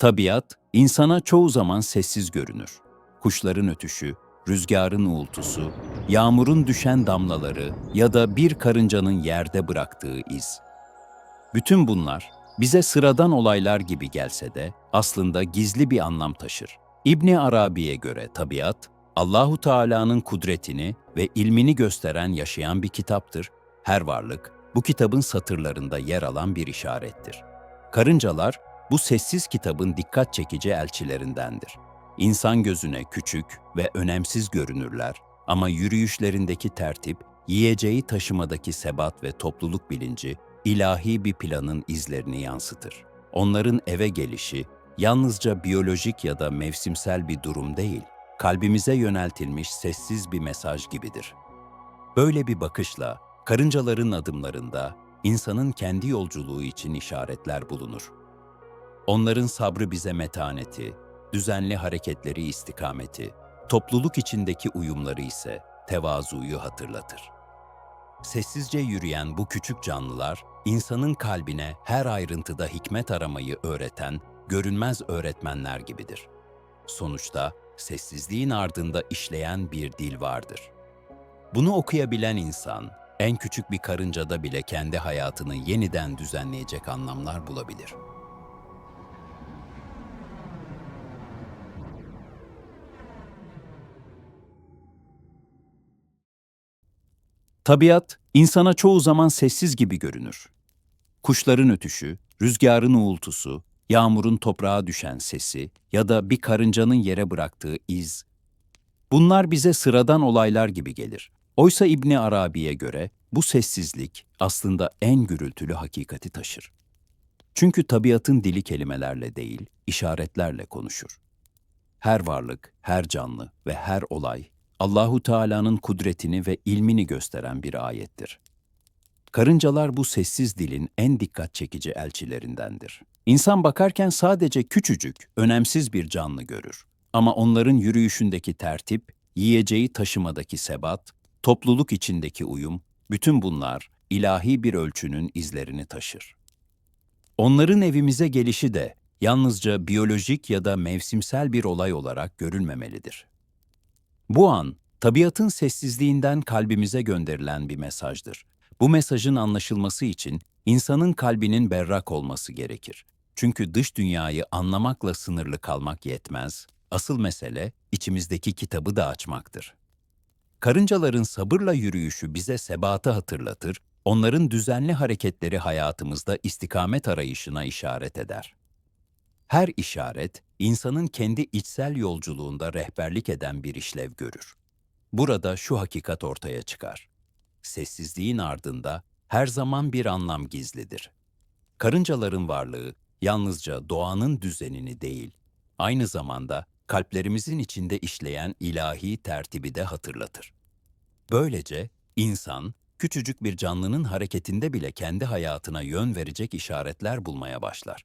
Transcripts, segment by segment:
Tabiat, insana çoğu zaman sessiz görünür. Kuşların ötüşü, rüzgarın uğultusu, yağmurun düşen damlaları ya da bir karıncanın yerde bıraktığı iz. Bütün bunlar bize sıradan olaylar gibi gelse de aslında gizli bir anlam taşır. İbni Arabi'ye göre tabiat, Allahu Teala'nın kudretini ve ilmini gösteren yaşayan bir kitaptır. Her varlık bu kitabın satırlarında yer alan bir işarettir. Karıncalar bu sessiz kitabın dikkat çekici elçilerindendir. İnsan gözüne küçük ve önemsiz görünürler ama yürüyüşlerindeki tertip, yiyeceği taşımadaki sebat ve topluluk bilinci ilahi bir planın izlerini yansıtır. Onların eve gelişi yalnızca biyolojik ya da mevsimsel bir durum değil, kalbimize yöneltilmiş sessiz bir mesaj gibidir. Böyle bir bakışla karıncaların adımlarında insanın kendi yolculuğu için işaretler bulunur. Onların sabrı bize metaneti, düzenli hareketleri istikameti, topluluk içindeki uyumları ise tevazuyu hatırlatır. Sessizce yürüyen bu küçük canlılar, insanın kalbine her ayrıntıda hikmet aramayı öğreten görünmez öğretmenler gibidir. Sonuçta sessizliğin ardında işleyen bir dil vardır. Bunu okuyabilen insan, en küçük bir karıncada bile kendi hayatını yeniden düzenleyecek anlamlar bulabilir. Tabiat, insana çoğu zaman sessiz gibi görünür. Kuşların ötüşü, rüzgarın uğultusu, yağmurun toprağa düşen sesi ya da bir karıncanın yere bıraktığı iz. Bunlar bize sıradan olaylar gibi gelir. Oysa İbni Arabi'ye göre bu sessizlik aslında en gürültülü hakikati taşır. Çünkü tabiatın dili kelimelerle değil, işaretlerle konuşur. Her varlık, her canlı ve her olay Allahu Teala'nın kudretini ve ilmini gösteren bir ayettir. Karıncalar bu sessiz dilin en dikkat çekici elçilerindendir. İnsan bakarken sadece küçücük, önemsiz bir canlı görür. Ama onların yürüyüşündeki tertip, yiyeceği taşımadaki sebat, topluluk içindeki uyum, bütün bunlar ilahi bir ölçünün izlerini taşır. Onların evimize gelişi de yalnızca biyolojik ya da mevsimsel bir olay olarak görülmemelidir. Bu an, tabiatın sessizliğinden kalbimize gönderilen bir mesajdır. Bu mesajın anlaşılması için insanın kalbinin berrak olması gerekir. Çünkü dış dünyayı anlamakla sınırlı kalmak yetmez. Asıl mesele içimizdeki kitabı da açmaktır. Karıncaların sabırla yürüyüşü bize sebatı hatırlatır, onların düzenli hareketleri hayatımızda istikamet arayışına işaret eder. Her işaret, insanın kendi içsel yolculuğunda rehberlik eden bir işlev görür. Burada şu hakikat ortaya çıkar. Sessizliğin ardında her zaman bir anlam gizlidir. Karıncaların varlığı yalnızca doğanın düzenini değil, aynı zamanda kalplerimizin içinde işleyen ilahi tertibi de hatırlatır. Böylece insan, küçücük bir canlının hareketinde bile kendi hayatına yön verecek işaretler bulmaya başlar.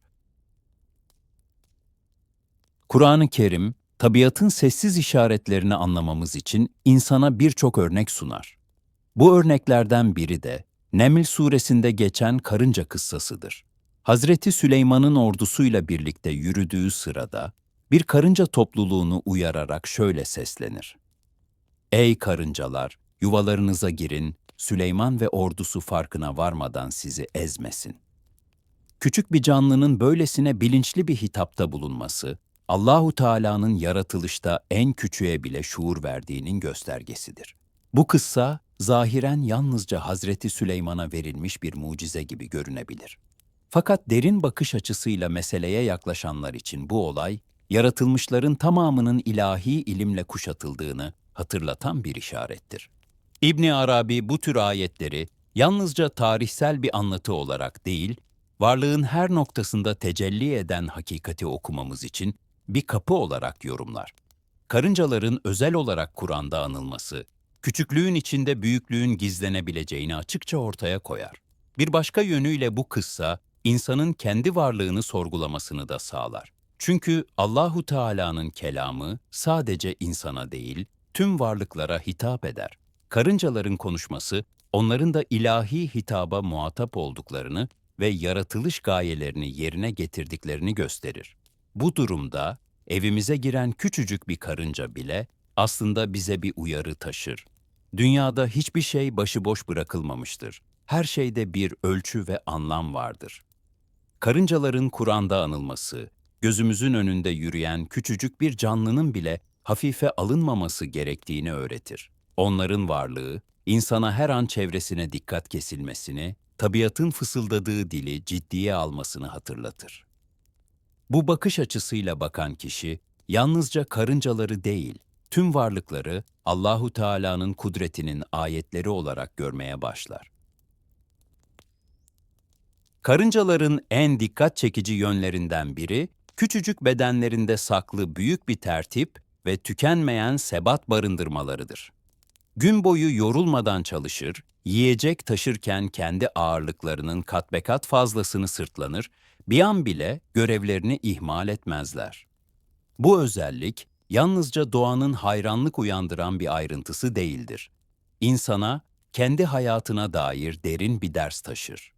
Kur'an-ı Kerim, tabiatın sessiz işaretlerini anlamamız için insana birçok örnek sunar. Bu örneklerden biri de Neml suresinde geçen karınca kıssasıdır. Hazreti Süleyman'ın ordusuyla birlikte yürüdüğü sırada bir karınca topluluğunu uyararak şöyle seslenir. Ey karıncalar, yuvalarınıza girin, Süleyman ve ordusu farkına varmadan sizi ezmesin. Küçük bir canlının böylesine bilinçli bir hitapta bulunması, Allahu Teala'nın yaratılışta en küçüğe bile şuur verdiğinin göstergesidir. Bu kıssa zahiren yalnızca Hazreti Süleyman'a verilmiş bir mucize gibi görünebilir. Fakat derin bakış açısıyla meseleye yaklaşanlar için bu olay, yaratılmışların tamamının ilahi ilimle kuşatıldığını hatırlatan bir işarettir. İbni Arabi bu tür ayetleri yalnızca tarihsel bir anlatı olarak değil, varlığın her noktasında tecelli eden hakikati okumamız için bir kapı olarak yorumlar. Karıncaların özel olarak Kur'an'da anılması, küçüklüğün içinde büyüklüğün gizlenebileceğini açıkça ortaya koyar. Bir başka yönüyle bu kıssa, insanın kendi varlığını sorgulamasını da sağlar. Çünkü Allahu Teala'nın kelamı sadece insana değil, tüm varlıklara hitap eder. Karıncaların konuşması, onların da ilahi hitaba muhatap olduklarını ve yaratılış gayelerini yerine getirdiklerini gösterir. Bu durumda evimize giren küçücük bir karınca bile aslında bize bir uyarı taşır. Dünyada hiçbir şey başıboş bırakılmamıştır. Her şeyde bir ölçü ve anlam vardır. Karıncaların Kur'an'da anılması, gözümüzün önünde yürüyen küçücük bir canlının bile hafife alınmaması gerektiğini öğretir. Onların varlığı, insana her an çevresine dikkat kesilmesini, tabiatın fısıldadığı dili ciddiye almasını hatırlatır. Bu bakış açısıyla bakan kişi, yalnızca karıncaları değil, tüm varlıkları Allahu Teala'nın kudretinin ayetleri olarak görmeye başlar. Karıncaların en dikkat çekici yönlerinden biri, küçücük bedenlerinde saklı büyük bir tertip ve tükenmeyen sebat barındırmalarıdır. Gün boyu yorulmadan çalışır, yiyecek taşırken kendi ağırlıklarının katbekat fazlasını sırtlanır, bir an bile görevlerini ihmal etmezler. Bu özellik, yalnızca doğanın hayranlık uyandıran bir ayrıntısı değildir. İnsana, kendi hayatına dair derin bir ders taşır.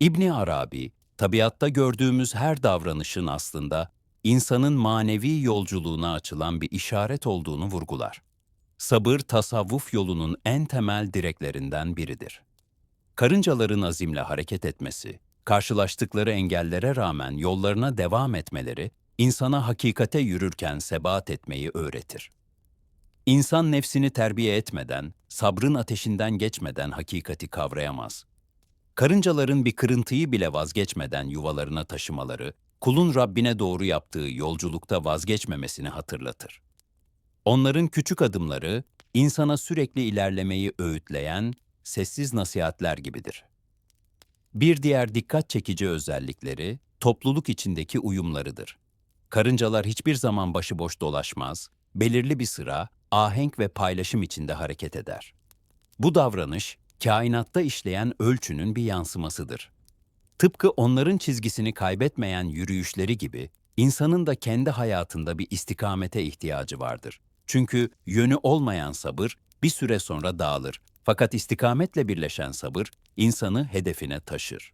İbni Arabi, tabiatta gördüğümüz her davranışın aslında insanın manevi yolculuğuna açılan bir işaret olduğunu vurgular. Sabır, tasavvuf yolunun en temel direklerinden biridir. Karıncaların azimle hareket etmesi, karşılaştıkları engellere rağmen yollarına devam etmeleri, insana hakikate yürürken sebat etmeyi öğretir. İnsan nefsini terbiye etmeden, sabrın ateşinden geçmeden hakikati kavrayamaz. Karıncaların bir kırıntıyı bile vazgeçmeden yuvalarına taşımaları, kulun Rabbine doğru yaptığı yolculukta vazgeçmemesini hatırlatır. Onların küçük adımları, insana sürekli ilerlemeyi öğütleyen, sessiz nasihatler gibidir. Bir diğer dikkat çekici özellikleri, topluluk içindeki uyumlarıdır. Karıncalar hiçbir zaman başıboş dolaşmaz, belirli bir sıra, ahenk ve paylaşım içinde hareket eder. Bu davranış, kainatta işleyen ölçünün bir yansımasıdır. Tıpkı onların çizgisini kaybetmeyen yürüyüşleri gibi, insanın da kendi hayatında bir istikamete ihtiyacı vardır. Çünkü yönü olmayan sabır bir süre sonra dağılır. Fakat istikametle birleşen sabır insanı hedefine taşır.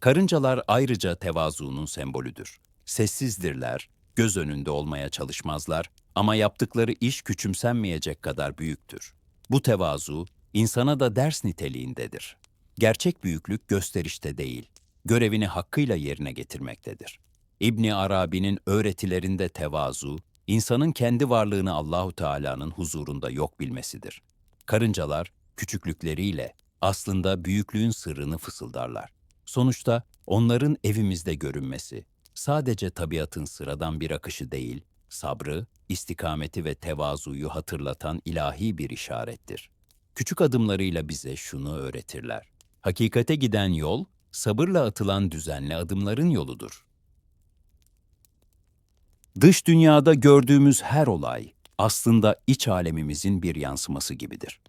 Karıncalar ayrıca tevazuunun sembolüdür. Sessizdirler, göz önünde olmaya çalışmazlar ama yaptıkları iş küçümsenmeyecek kadar büyüktür. Bu tevazu insana da ders niteliğindedir. Gerçek büyüklük gösterişte değil, görevini hakkıyla yerine getirmektedir. İbni Arabi'nin öğretilerinde tevazu, insanın kendi varlığını Allahu Teala'nın huzurunda yok bilmesidir. Karıncalar küçüklükleriyle aslında büyüklüğün sırrını fısıldarlar. Sonuçta onların evimizde görünmesi sadece tabiatın sıradan bir akışı değil, sabrı, istikameti ve tevazuyu hatırlatan ilahi bir işarettir. Küçük adımlarıyla bize şunu öğretirler. Hakikate giden yol, sabırla atılan düzenli adımların yoludur. Dış dünyada gördüğümüz her olay aslında iç alemimizin bir yansıması gibidir.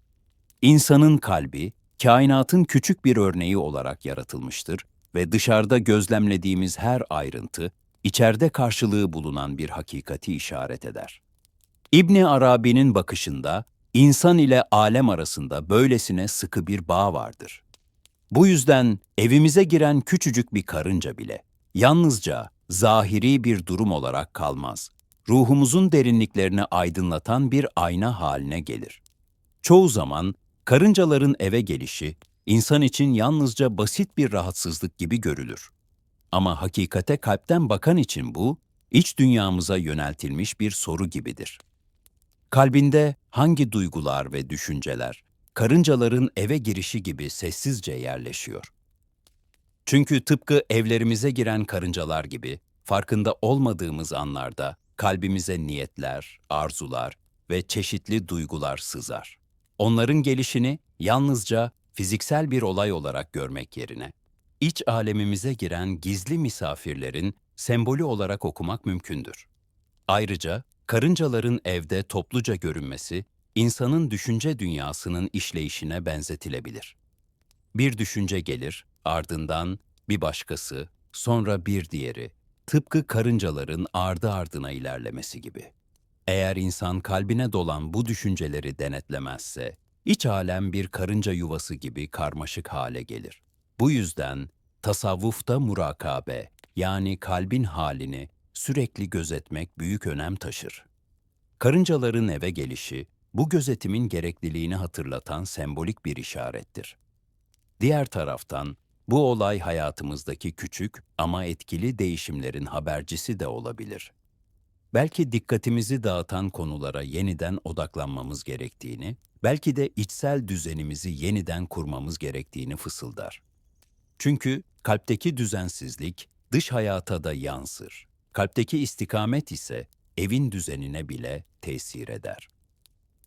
İnsanın kalbi, kainatın küçük bir örneği olarak yaratılmıştır ve dışarıda gözlemlediğimiz her ayrıntı, içeride karşılığı bulunan bir hakikati işaret eder. İbni Arabi'nin bakışında, insan ile alem arasında böylesine sıkı bir bağ vardır. Bu yüzden evimize giren küçücük bir karınca bile, yalnızca zahiri bir durum olarak kalmaz. Ruhumuzun derinliklerini aydınlatan bir ayna haline gelir. Çoğu zaman karıncaların eve gelişi insan için yalnızca basit bir rahatsızlık gibi görülür. Ama hakikate kalpten bakan için bu, iç dünyamıza yöneltilmiş bir soru gibidir. Kalbinde hangi duygular ve düşünceler, karıncaların eve girişi gibi sessizce yerleşiyor? Çünkü tıpkı evlerimize giren karıncalar gibi, farkında olmadığımız anlarda kalbimize niyetler, arzular ve çeşitli duygular sızar. Onların gelişini yalnızca fiziksel bir olay olarak görmek yerine, iç alemimize giren gizli misafirlerin sembolü olarak okumak mümkündür. Ayrıca karıncaların evde topluca görünmesi, insanın düşünce dünyasının işleyişine benzetilebilir. Bir düşünce gelir, ardından bir başkası, sonra bir diğeri, tıpkı karıncaların ardı ardına ilerlemesi gibi. Eğer insan kalbine dolan bu düşünceleri denetlemezse, iç alem bir karınca yuvası gibi karmaşık hale gelir. Bu yüzden tasavvufta murakabe yani kalbin halini sürekli gözetmek büyük önem taşır. Karıncaların eve gelişi, bu gözetimin gerekliliğini hatırlatan sembolik bir işarettir. Diğer taraftan, bu olay hayatımızdaki küçük ama etkili değişimlerin habercisi de olabilir. Belki dikkatimizi dağıtan konulara yeniden odaklanmamız gerektiğini, belki de içsel düzenimizi yeniden kurmamız gerektiğini fısıldar. Çünkü kalpteki düzensizlik dış hayata da yansır. Kalpteki istikamet ise evin düzenine bile tesir eder.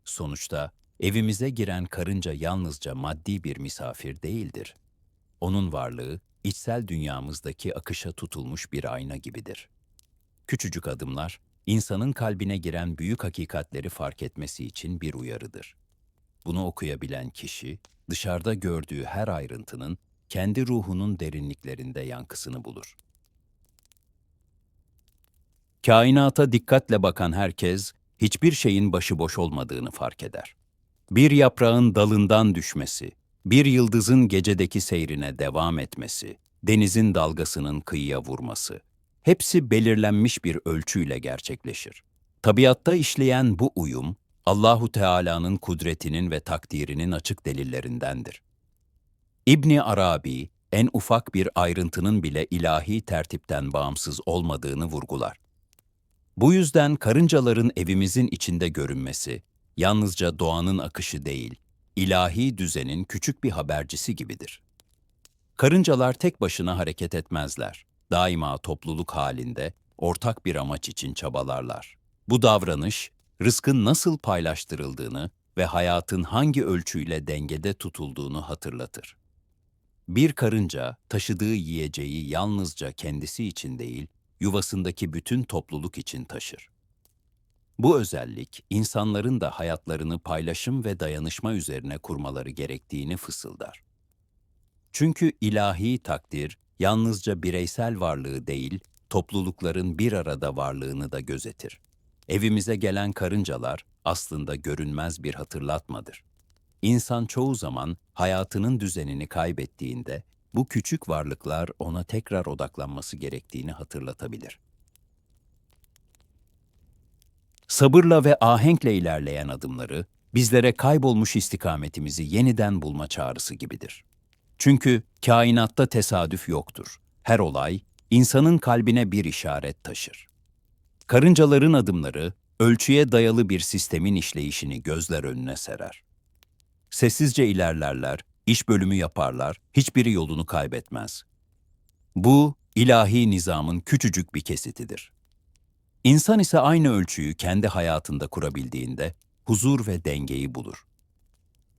Sonuçta evimize giren karınca yalnızca maddi bir misafir değildir. Onun varlığı içsel dünyamızdaki akışa tutulmuş bir ayna gibidir. Küçücük adımlar insanın kalbine giren büyük hakikatleri fark etmesi için bir uyarıdır. Bunu okuyabilen kişi dışarıda gördüğü her ayrıntının kendi ruhunun derinliklerinde yankısını bulur. Kainata dikkatle bakan herkes hiçbir şeyin başıboş olmadığını fark eder. Bir yaprağın dalından düşmesi, bir yıldızın gecedeki seyrine devam etmesi, denizin dalgasının kıyıya vurması, hepsi belirlenmiş bir ölçüyle gerçekleşir. Tabiatta işleyen bu uyum, Allahu Teala'nın kudretinin ve takdirinin açık delillerindendir. İbni Arabi, en ufak bir ayrıntının bile ilahi tertipten bağımsız olmadığını vurgular. Bu yüzden karıncaların evimizin içinde görünmesi, yalnızca doğanın akışı değil, ilahi düzenin küçük bir habercisi gibidir. Karıncalar tek başına hareket etmezler. Daima topluluk halinde, ortak bir amaç için çabalarlar. Bu davranış, rızkın nasıl paylaştırıldığını ve hayatın hangi ölçüyle dengede tutulduğunu hatırlatır. Bir karınca taşıdığı yiyeceği yalnızca kendisi için değil, yuvasındaki bütün topluluk için taşır. Bu özellik, insanların da hayatlarını paylaşım ve dayanışma üzerine kurmaları gerektiğini fısıldar. Çünkü ilahi takdir, yalnızca bireysel varlığı değil, toplulukların bir arada varlığını da gözetir. Evimize gelen karıncalar aslında görünmez bir hatırlatmadır. İnsan çoğu zaman hayatının düzenini kaybettiğinde bu küçük varlıklar ona tekrar odaklanması gerektiğini hatırlatabilir. Sabırla ve ahenkle ilerleyen adımları bizlere kaybolmuş istikametimizi yeniden bulma çağrısı gibidir. Çünkü kainatta tesadüf yoktur. Her olay insanın kalbine bir işaret taşır. Karıncaların adımları ölçüye dayalı bir sistemin işleyişini gözler önüne serer. Sessizce ilerlerler, iş bölümü yaparlar, hiçbiri yolunu kaybetmez. Bu, ilahi nizamın küçücük bir kesitidir. İnsan ise aynı ölçüyü kendi hayatında kurabildiğinde huzur ve dengeyi bulur.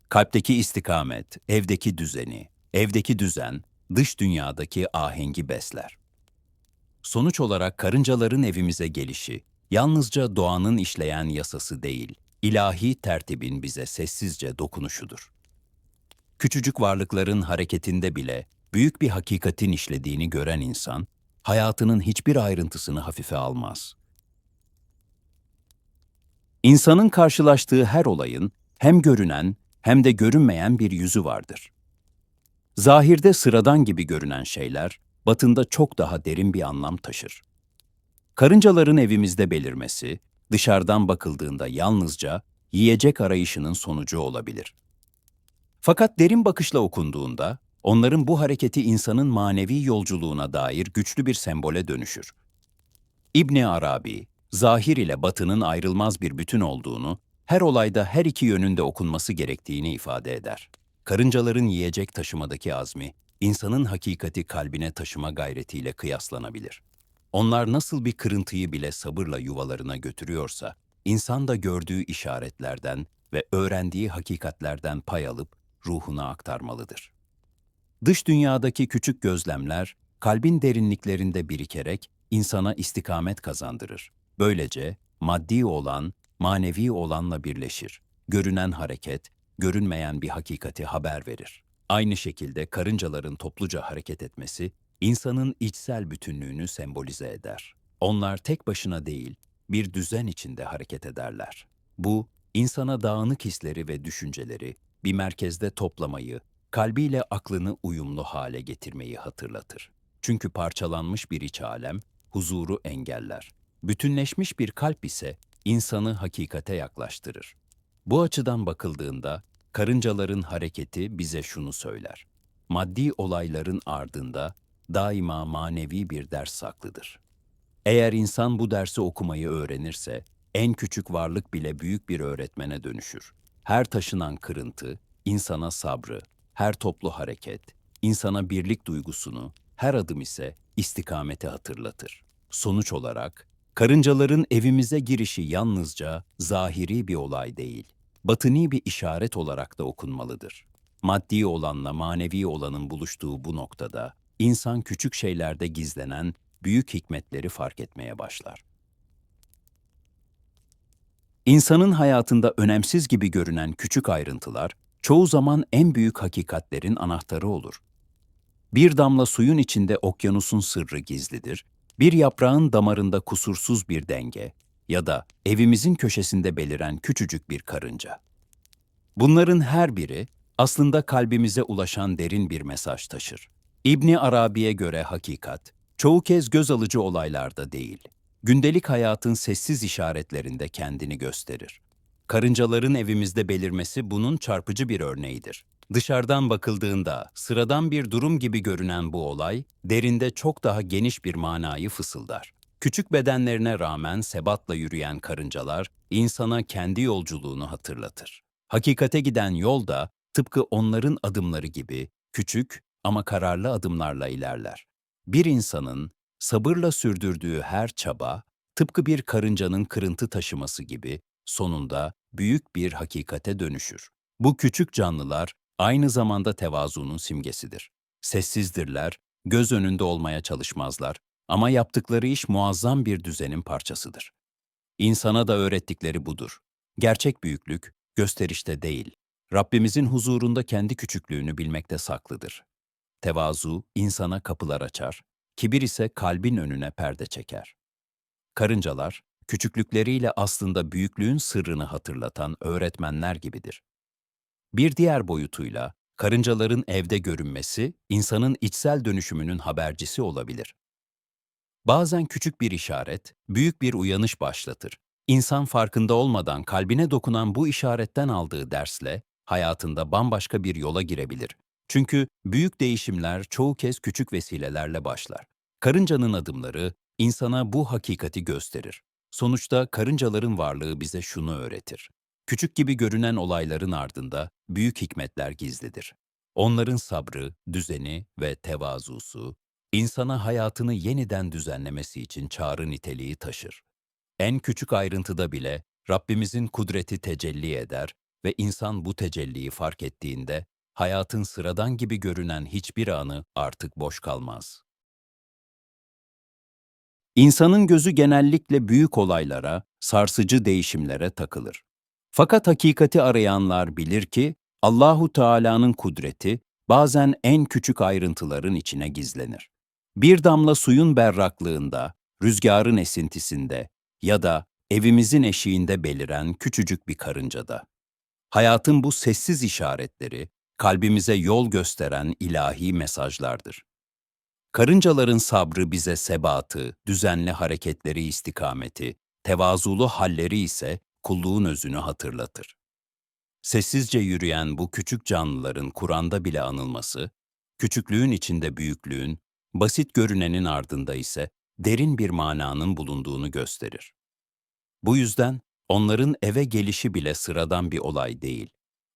Kalpteki istikamet, evdeki düzeni, evdeki düzen, dış dünyadaki ahengi besler. Sonuç olarak karıncaların evimize gelişi, yalnızca doğanın işleyen yasası değil, ilahi tertibin bize sessizce dokunuşudur. Küçücük varlıkların hareketinde bile büyük bir hakikatin işlediğini gören insan, hayatının hiçbir ayrıntısını hafife almaz. İnsanın karşılaştığı her olayın hem görünen hem de görünmeyen bir yüzü vardır. Zahirde sıradan gibi görünen şeyler, batında çok daha derin bir anlam taşır. Karıncaların evimizde belirmesi, dışarıdan bakıldığında yalnızca yiyecek arayışının sonucu olabilir. Fakat derin bakışla okunduğunda, onların bu hareketi insanın manevi yolculuğuna dair güçlü bir sembole dönüşür. İbni Arabi, zahir ile batının ayrılmaz bir bütün olduğunu, her olayda her iki yönünde okunması gerektiğini ifade eder. Karıncaların yiyecek taşımadaki azmi, insanın hakikati kalbine taşıma gayretiyle kıyaslanabilir. Onlar nasıl bir kırıntıyı bile sabırla yuvalarına götürüyorsa, insan da gördüğü işaretlerden ve öğrendiği hakikatlerden pay alıp ruhuna aktarmalıdır. Dış dünyadaki küçük gözlemler, kalbin derinliklerinde birikerek insana istikamet kazandırır. Böylece maddi olan, manevi olanla birleşir. Görünen hareket, görünmeyen bir hakikati haber verir. Aynı şekilde karıncaların topluca hareket etmesi, insanın içsel bütünlüğünü sembolize eder. Onlar tek başına değil, bir düzen içinde hareket ederler. Bu, insana dağınık hisleri ve düşünceleri bir merkezde toplamayı, kalbiyle aklını uyumlu hale getirmeyi hatırlatır. Çünkü parçalanmış bir iç alem huzuru engeller. Bütünleşmiş bir kalp ise insanı hakikate yaklaştırır. Bu açıdan bakıldığında karıncaların hareketi bize şunu söyler. Maddi olayların ardında daima manevi bir ders saklıdır. Eğer insan bu dersi okumayı öğrenirse, en küçük varlık bile büyük bir öğretmene dönüşür. Her taşınan kırıntı, insana sabrı, her toplu hareket, insana birlik duygusunu, her adım ise istikameti hatırlatır. Sonuç olarak, karıncaların evimize girişi yalnızca zahiri bir olay değil, batıni bir işaret olarak da okunmalıdır. Maddi olanla manevi olanın buluştuğu bu noktada, insan küçük şeylerde gizlenen büyük hikmetleri fark etmeye başlar. İnsanın hayatında önemsiz gibi görünen küçük ayrıntılar, çoğu zaman en büyük hakikatlerin anahtarı olur. Bir damla suyun içinde okyanusun sırrı gizlidir, bir yaprağın damarında kusursuz bir denge ya da evimizin köşesinde beliren küçücük bir karınca. Bunların her biri aslında kalbimize ulaşan derin bir mesaj taşır. İbni Arabi'ye göre hakikat, çoğu kez göz alıcı olaylarda değil, gündelik hayatın sessiz işaretlerinde kendini gösterir. Karıncaların evimizde belirmesi bunun çarpıcı bir örneğidir. Dışarıdan bakıldığında sıradan bir durum gibi görünen bu olay, derinde çok daha geniş bir manayı fısıldar. Küçük bedenlerine rağmen sebatla yürüyen karıncalar, insana kendi yolculuğunu hatırlatır. Hakikate giden yol da tıpkı onların adımları gibi küçük ama kararlı adımlarla ilerler. Bir insanın sabırla sürdürdüğü her çaba, tıpkı bir karıncanın kırıntı taşıması gibi sonunda büyük bir hakikate dönüşür. Bu küçük canlılar aynı zamanda tevazunun simgesidir. Sessizdirler, göz önünde olmaya çalışmazlar ama yaptıkları iş muazzam bir düzenin parçasıdır. İnsana da öğrettikleri budur. Gerçek büyüklük, gösterişte değil, Rabbimizin huzurunda kendi küçüklüğünü bilmekte saklıdır. Tevazu insana kapılar açar, kibir ise kalbin önüne perde çeker. Karıncalar, küçüklükleriyle aslında büyüklüğün sırrını hatırlatan öğretmenler gibidir. Bir diğer boyutuyla, karıncaların evde görünmesi, insanın içsel dönüşümünün habercisi olabilir. Bazen küçük bir işaret, büyük bir uyanış başlatır. İnsan farkında olmadan kalbine dokunan bu işaretten aldığı dersle, hayatında bambaşka bir yola girebilir. Çünkü büyük değişimler çoğu kez küçük vesilelerle başlar. Karıncanın adımları insana bu hakikati gösterir. Sonuçta karıncaların varlığı bize şunu öğretir. Küçük gibi görünen olayların ardında büyük hikmetler gizlidir. Onların sabrı, düzeni ve tevazusu, insana hayatını yeniden düzenlemesi için çağrı niteliği taşır. En küçük ayrıntıda bile Rabbimizin kudreti tecelli eder ve insan bu tecelliyi fark ettiğinde hayatın sıradan gibi görünen hiçbir anı artık boş kalmaz. İnsanın gözü genellikle büyük olaylara, sarsıcı değişimlere takılır. Fakat hakikati arayanlar bilir ki Allahu Teala'nın kudreti bazen en küçük ayrıntıların içine gizlenir. Bir damla suyun berraklığında, rüzgarın esintisinde ya da evimizin eşiğinde beliren küçücük bir karıncada. Hayatın bu sessiz işaretleri kalbimize yol gösteren ilahi mesajlardır. Karıncaların sabrı bize sebatı, düzenli hareketleri istikameti, tevazulu halleri ise kulluğun özünü hatırlatır. Sessizce yürüyen bu küçük canlıların Kur'an'da bile anılması, küçüklüğün içinde büyüklüğün, basit görünenin ardında ise derin bir mananın bulunduğunu gösterir. Bu yüzden onların eve gelişi bile sıradan bir olay değil,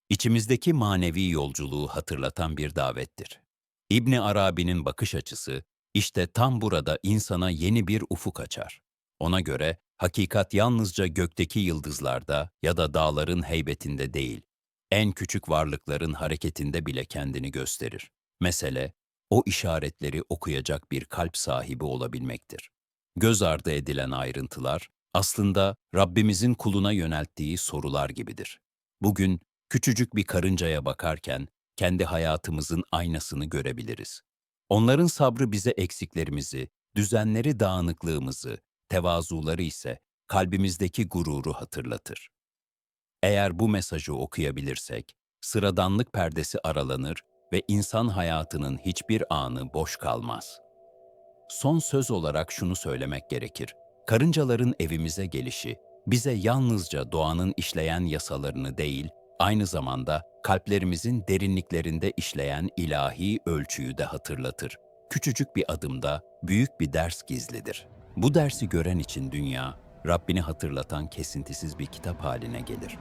içimizdeki manevi yolculuğu hatırlatan bir davettir. İbni Arabi'nin bakış açısı, işte tam burada insana yeni bir ufuk açar. Ona göre hakikat yalnızca gökteki yıldızlarda ya da dağların heybetinde değil, en küçük varlıkların hareketinde bile kendini gösterir. Mesele, o işaretleri okuyacak bir kalp sahibi olabilmektir. Göz ardı edilen ayrıntılar, aslında Rabbimizin kuluna yönelttiği sorular gibidir. Bugün küçücük bir karıncaya bakarken kendi hayatımızın aynasını görebiliriz. Onların sabrı bize eksiklerimizi, düzenleri dağınıklığımızı, tevazuları ise kalbimizdeki gururu hatırlatır. Eğer bu mesajı okuyabilirsek, sıradanlık perdesi aralanır ve insan hayatının hiçbir anı boş kalmaz. Son söz olarak şunu söylemek gerekir. Karıncaların evimize gelişi bize yalnızca doğanın işleyen yasalarını değil, aynı zamanda kalplerimizin derinliklerinde işleyen ilahi ölçüyü de hatırlatır. Küçücük bir adımda büyük bir ders gizlidir. Bu dersi gören için dünya, Rabbini hatırlatan kesintisiz bir kitap haline gelir.